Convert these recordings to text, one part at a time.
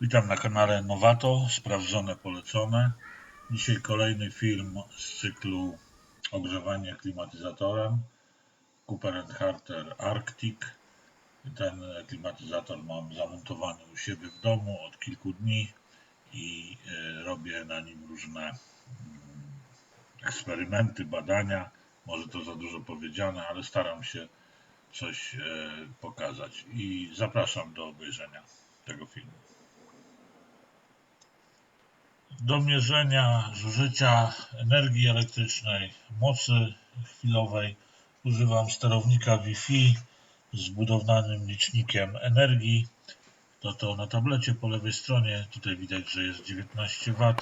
Witam na kanale Nowato, sprawdzone, polecone. Dzisiaj kolejny film z cyklu Ogrzewanie klimatyzatorem Cooper Harter Arctic. Ten klimatyzator mam zamontowany u siebie w domu od kilku dni i e, robię na nim różne mm, eksperymenty, badania. Może to za dużo powiedziane, ale staram się coś e, pokazać i zapraszam do obejrzenia tego filmu. Do mierzenia zużycia energii elektrycznej, mocy chwilowej używam sterownika Wi-Fi z budowlanym licznikiem energii. To to na tablecie po lewej stronie. Tutaj widać, że jest 19 W.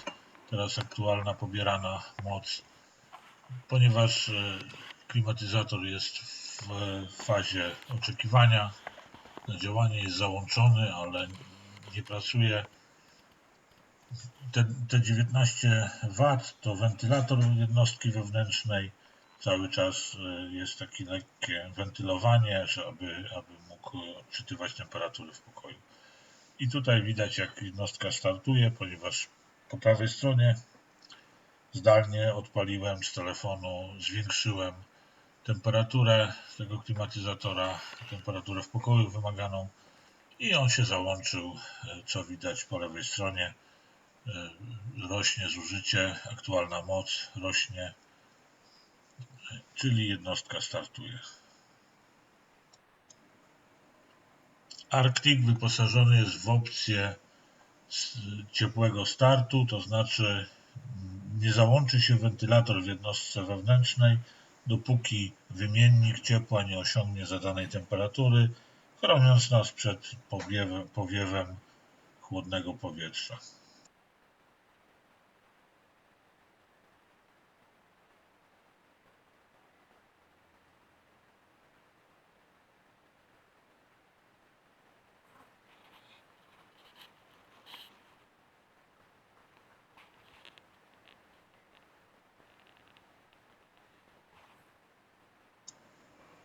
Teraz aktualna pobierana moc. Ponieważ e, klimatyzator jest w fazie oczekiwania działanie, jest załączony, ale nie pracuje te, te 19 W to wentylator jednostki wewnętrznej. Cały czas y, jest takie lekkie wentylowanie, żeby, aby mógł odczytywać temperaturę w pokoju. I tutaj widać, jak jednostka startuje, ponieważ po prawej stronie zdalnie odpaliłem z telefonu, zwiększyłem temperaturę tego klimatyzatora, temperaturę w pokoju wymaganą i on się załączył, y, co widać po lewej stronie. E, rośnie zużycie, aktualna moc rośnie, czyli jednostka startuje. Arctic wyposażony jest w opcję ciepłego startu, to znaczy nie załączy się wentylator w jednostce wewnętrznej, dopóki wymiennik ciepła nie osiągnie zadanej temperatury, chroniąc nas przed powiewem, powiewem chłodnego powietrza.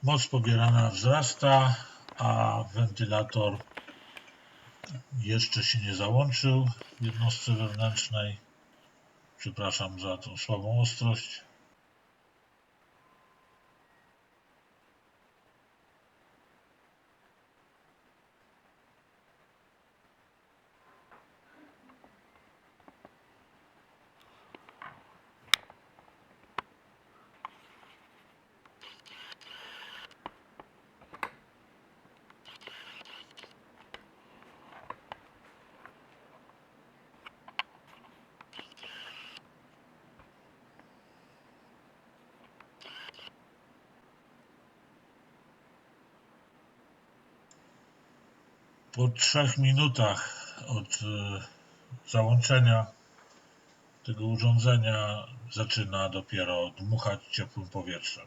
Moc pobierana wzrasta, a wentylator jeszcze się nie załączył w jednostce wewnętrznej. Przepraszam za tą słabą ostrość. Po trzech minutach od e, załączenia tego urządzenia zaczyna dopiero dmuchać ciepłym powietrzem.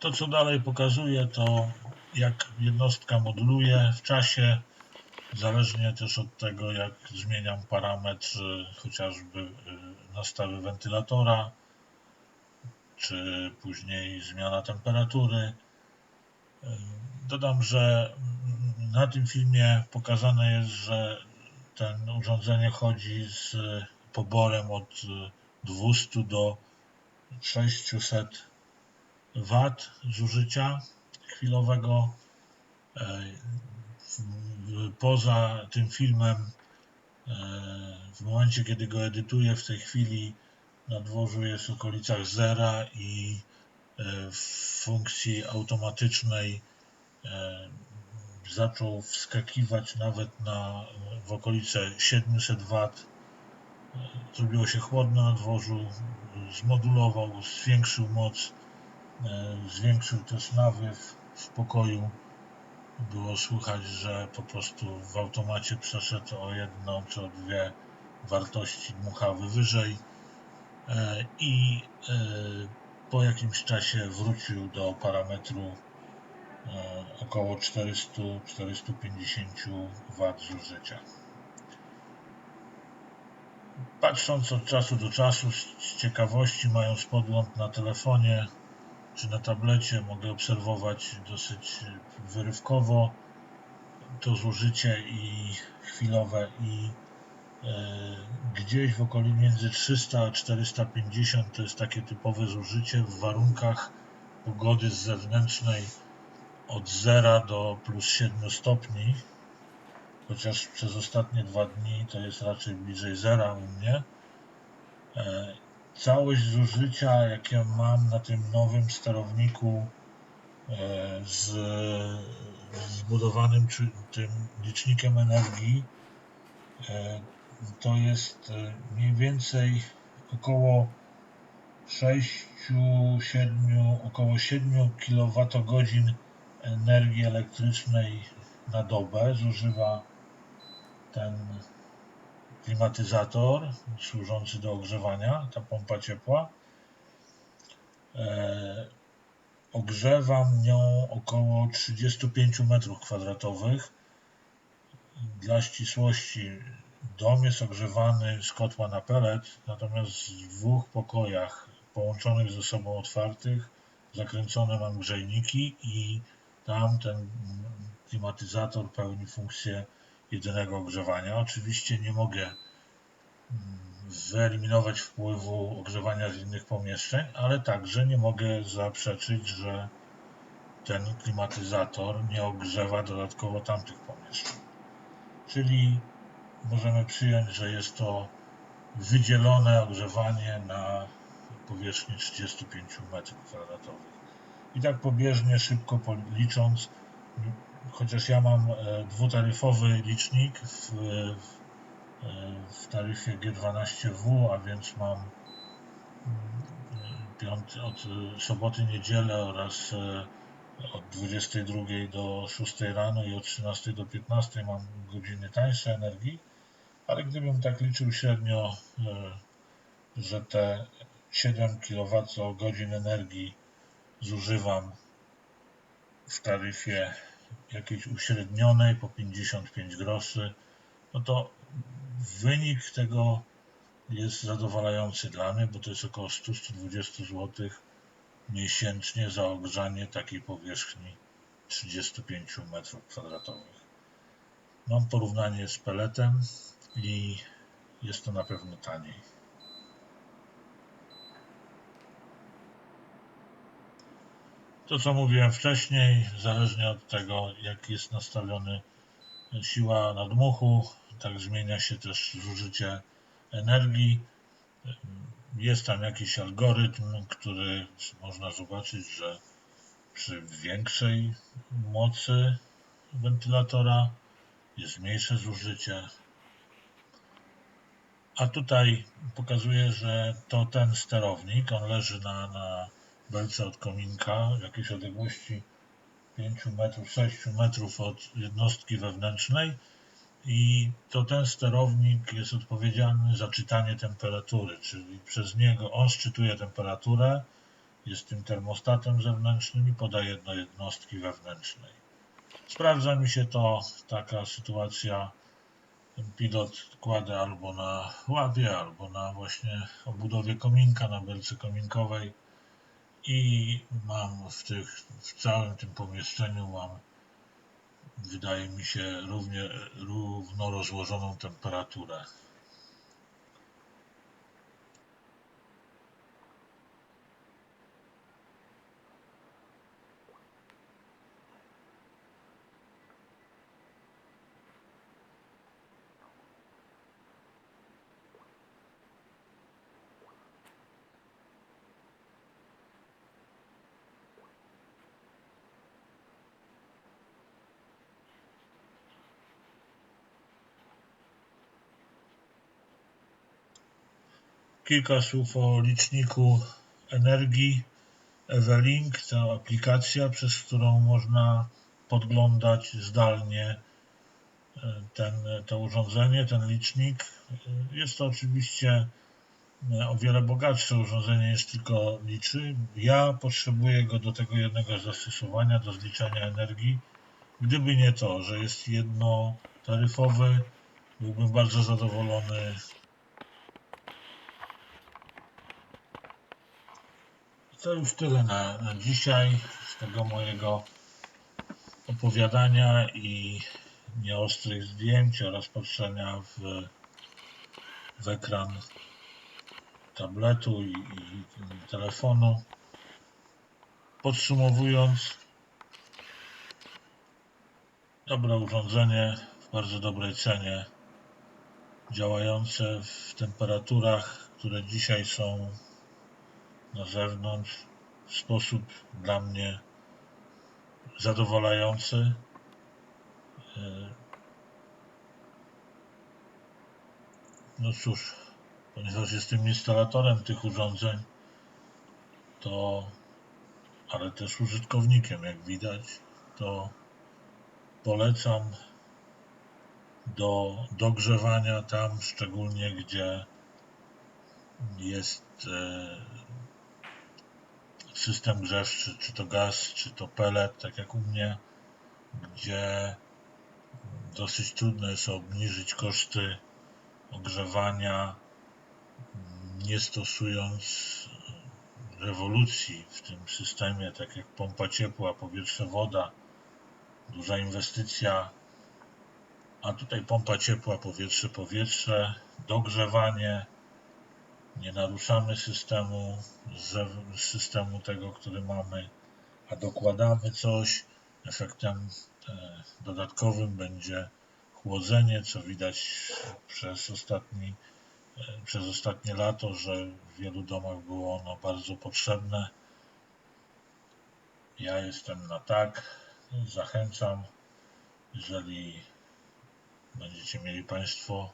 To, co dalej pokazuje, to jak jednostka moduluje w czasie, zależnie też od tego, jak zmieniam parametr chociażby y, nastawy wentylatora, czy później zmiana temperatury. Y, dodam, że na tym filmie pokazane jest, że ten urządzenie chodzi z poborem od 200 do 600 W zużycia chwilowego. E, poza tym filmem, e, w momencie kiedy go edytuję, w tej chwili na dworzu jest w okolicach zera i e, w funkcji automatycznej zaczął wskakiwać nawet na, w okolice 700 W. Zrobiło się chłodno na dworzu, zmodulował, zwiększył moc E, zwiększył też nawiew w pokoju. Było słychać, że po prostu w automacie przeszedł o jedną czy o dwie wartości dmuchawy wyżej e, i e, po jakimś czasie wrócił do parametru około 400-450 W zużycia. Patrząc od czasu do czasu, z ciekawości, mając podgląd na telefonie czy na tablecie, mogę obserwować dosyć wyrywkowo to zużycie i chwilowe i e, gdzieś w okolicy między 300 a 450 to jest takie typowe zużycie w warunkach pogody z zewnętrznej od 0 do plus 7 stopni, chociaż przez ostatnie dwa dni to jest raczej bliżej zera u mnie. Całość zużycia, jakie mam na tym nowym sterowniku e, z zbudowanym tym licznikiem energii, e, to jest e, mniej więcej około 6-7, około 7 kWh energii elektrycznej na dobę zużywa ten klimatyzator służący do ogrzewania, ta pompa ciepła. E, ogrzewam nią około 35 m2. Dla ścisłości dom jest ogrzewany z kotła na pelet, natomiast w dwóch pokojach połączonych ze sobą otwartych zakręcone mam grzejniki i tam ten klimatyzator pełni funkcję jedynego ogrzewania. Oczywiście nie mogę mm, wyeliminować wpływu ogrzewania z innych pomieszczeń, ale także nie mogę zaprzeczyć, że ten klimatyzator nie ogrzewa dodatkowo tamtych pomieszczeń. Czyli możemy przyjąć, że jest to wydzielone ogrzewanie na powierzchni 35 m2. I tak pobieżnie, szybko licząc, chociaż ja mam e, dwutaryfowy licznik w, w, w taryfie G12W, a więc mam mm, piąty, od soboty, niedzielę oraz e, od 22 do 6 rano i od 13 do 15 mam godziny tańsze energii, ale gdybym tak liczył średnio, e, że te 7 kWh energii zużywam w taryfie jakiejś uśrednionej po 55 groszy, no to wynik tego jest zadowalający dla mnie, bo to jest około 100-120 zł miesięcznie za ogrzanie takiej powierzchni 35 m2. Mam porównanie z peletem i jest to na pewno taniej. To co mówiłem wcześniej, zależnie od tego jak jest nastawiony siła nadmuchu, tak zmienia się też zużycie energii. Jest tam jakiś algorytm, który można zobaczyć, że przy większej mocy wentylatora jest mniejsze zużycie. A tutaj pokazuje, że to ten sterownik, on leży na, na belce od kominka jakiejś odległości 5 metrów, 6 metrów od jednostki wewnętrznej i to ten sterownik jest odpowiedzialny za czytanie temperatury, czyli przez niego on szczytuje temperaturę, jest tym termostatem zewnętrznym i podaje do jednostki wewnętrznej. Sprawdza mi się to taka sytuacja, pilot kładę albo na ławie, albo na właśnie obudowie kominka, na belce kominkowej i mam w, tych, w całym tym pomieszczeniu mam wydaje mi się równie, równo rozłożoną temperaturę. Kilka słów o liczniku energii. Evelink to aplikacja, przez którą można podglądać zdalnie e, ten, to urządzenie, ten licznik. Jest to oczywiście e, o wiele bogatsze urządzenie niż tylko liczy. Ja potrzebuję go do tego jednego zastosowania, do zliczania energii. Gdyby nie to, że jest jednotaryfowy, byłbym bardzo zadowolony To już tyle na, na dzisiaj z tego mojego opowiadania i nieostrych zdjęć oraz patrzenia w, w ekran tabletu i, i telefonu. Podsumowując, dobre urządzenie w bardzo dobrej cenie, działające w temperaturach, które dzisiaj są na zewnątrz w sposób dla mnie zadowalający. No cóż, ponieważ jestem instalatorem tych urządzeń, to, ale też użytkownikiem, jak widać, to polecam do dogrzewania tam, szczególnie gdzie jest e, system grzewczy, czy to gaz, czy to pellet, tak jak u mnie, gdzie dosyć trudno jest obniżyć koszty ogrzewania, nie stosując rewolucji w tym systemie, tak jak pompa ciepła, powietrze, woda, duża inwestycja, a tutaj pompa ciepła, powietrze, powietrze, dogrzewanie, nie naruszamy systemu, systemu tego, który mamy, a dokładamy coś. Efektem e, dodatkowym będzie chłodzenie, co widać przez ostatni, e, przez ostatnie lato, że w wielu domach było ono bardzo potrzebne. Ja jestem na tak. Zachęcam, jeżeli będziecie mieli Państwo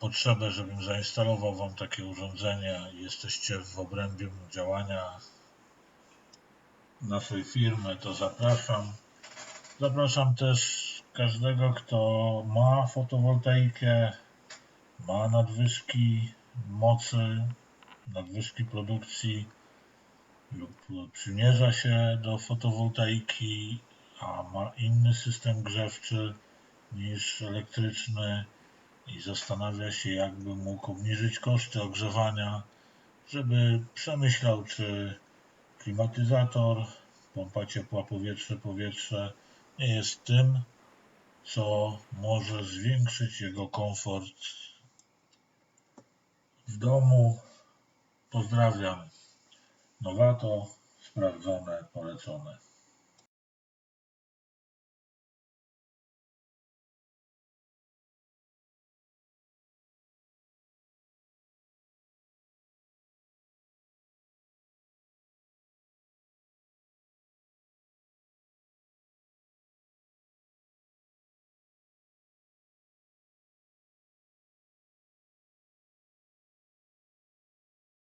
potrzebę, żebym zainstalował Wam takie urządzenia i jesteście w obrębie działania naszej firmy, to zapraszam. Zapraszam też każdego, kto ma fotowoltaikę, ma nadwyżki mocy, nadwyżki produkcji lub przymierza się do fotowoltaiki, a ma inny system grzewczy niż elektryczny i zastanawia się, jakby mógł obniżyć koszty ogrzewania, żeby przemyślał, czy klimatyzator, pompa ciepła powietrze, powietrze nie jest tym, co może zwiększyć jego komfort w domu. Pozdrawiam. Nowato, sprawdzone, polecone.